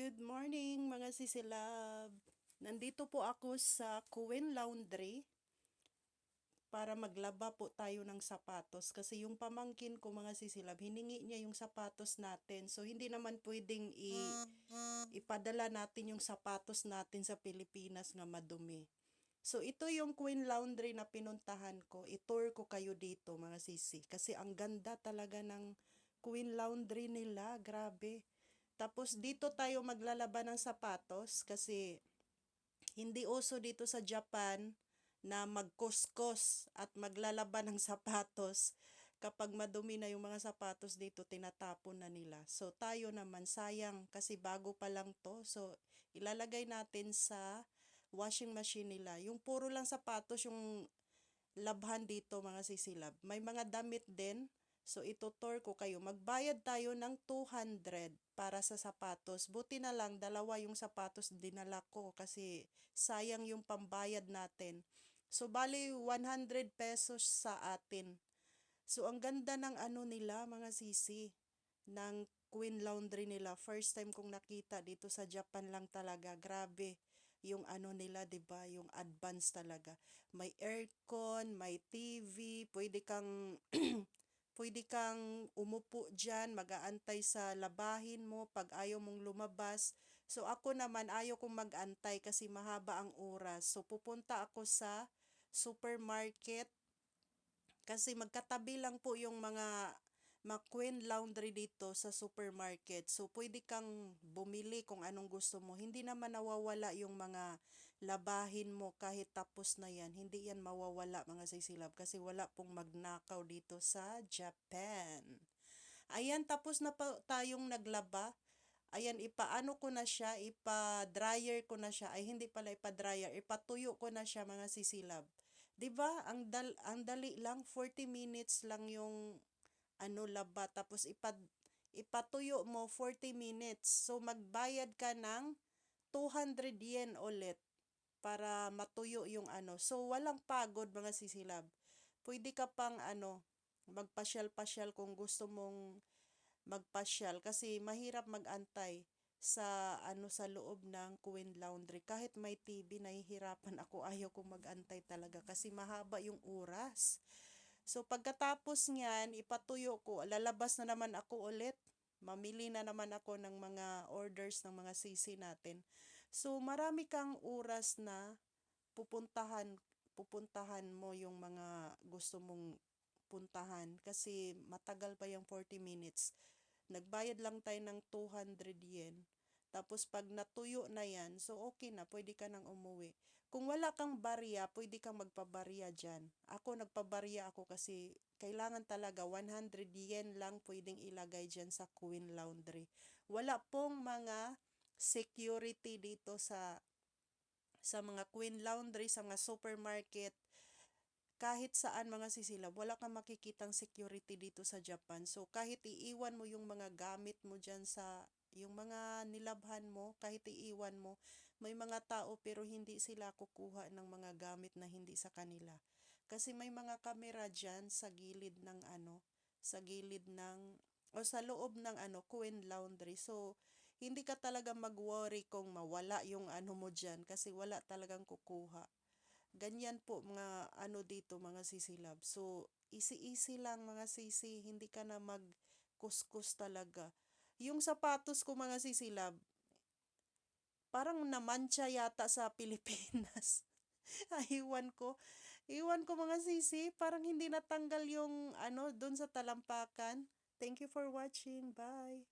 Good morning mga sisilab. Nandito po ako sa Kuwen Laundry para maglaba po tayo ng sapatos kasi yung pamangkin ko mga sisilab, hiningi niya yung sapatos natin. So hindi naman pwedeng i ipadala natin yung sapatos natin sa Pilipinas nga madumi. So ito yung Queen Laundry na pinuntahan ko. I-tour ko kayo dito mga sisi kasi ang ganda talaga ng Queen Laundry nila, grabe. Tapos dito tayo maglalaba ng sapatos kasi hindi uso dito sa Japan na magkuskos at maglalaba ng sapatos. Kapag madumi na yung mga sapatos dito, tinatapon na nila. So tayo naman, sayang kasi bago pa lang to. So ilalagay natin sa washing machine nila. Yung puro lang sapatos yung labhan dito mga sisilab. May mga damit din. So itutor ko kayo. Magbayad tayo ng 200 para sa sapatos. Buti na lang dalawa yung sapatos dinala ko kasi sayang yung pambayad natin. So bali 100 pesos sa atin. So ang ganda ng ano nila mga sisi ng Queen Laundry nila. First time kong nakita dito sa Japan lang talaga. Grabe yung ano nila, 'di ba? Yung advance talaga. May aircon, may TV, pwede kang pwede kang umupo diyan, mag-aantay sa labahin mo pag ayaw mong lumabas. So ako naman ayaw kong mag-antay kasi mahaba ang oras. So pupunta ako sa supermarket kasi magkatabi lang po yung mga McQueen Laundry dito sa supermarket. So, pwede kang bumili kung anong gusto mo. Hindi naman nawawala yung mga labahin mo kahit tapos na yan. Hindi yan mawawala mga sisilab kasi wala pong magnakaw dito sa Japan. Ayan, tapos na pa tayong naglaba. Ayan, ipaano ko na siya, ipa-dryer ko na siya. Ay, hindi pala ipa-dryer, ipatuyo ko na siya mga sisilab. 'Di ba? Ang dal ang dali lang 40 minutes lang yung ano laba tapos ipad ipatuyo mo 40 minutes. So magbayad ka ng 200 yen ulit para matuyo yung ano. So walang pagod mga sisilab. Pwede ka pang ano magpasyal-pasyal kung gusto mong magpasyal kasi mahirap magantay sa ano sa loob ng Queen Laundry. Kahit may TV, nahihirapan ako. Ayaw kong magantay talaga kasi mahaba yung oras. So pagkatapos niyan, ipatuyo ko. Lalabas na naman ako ulit. Mamili na naman ako ng mga orders ng mga CC natin. So marami kang oras na pupuntahan pupuntahan mo yung mga gusto mong puntahan kasi matagal pa yung 40 minutes. Nagbayad lang tayo ng 200 yen. Tapos pag natuyo na yan, so okay na, pwede ka nang umuwi. Kung wala kang barya, pwede kang magpabarya dyan. Ako nagpabarya ako kasi kailangan talaga 100 yen lang pwedeng ilagay dyan sa Queen Laundry. Wala pong mga security dito sa sa mga Queen Laundry, sa mga supermarket, kahit saan mga sisilab, wala kang makikitang security dito sa Japan. So kahit iiwan mo yung mga gamit mo dyan sa yung mga nilabhan mo, kahit iiwan mo, may mga tao pero hindi sila kukuha ng mga gamit na hindi sa kanila. Kasi may mga kamera dyan sa gilid ng ano, sa gilid ng, o sa loob ng ano, Queen Laundry. So, hindi ka talaga mag-worry kung mawala yung ano mo dyan kasi wala talagang kukuha. Ganyan po mga ano dito mga sisilab. So, easy-easy lang mga sisi, hindi ka na mag-kuskus talaga. Yung sapatos ko mga sisilab, parang namancha yata sa Pilipinas. Iwan ko. Iwan ko mga sisi, parang hindi natanggal yung ano doon sa talampakan. Thank you for watching. Bye.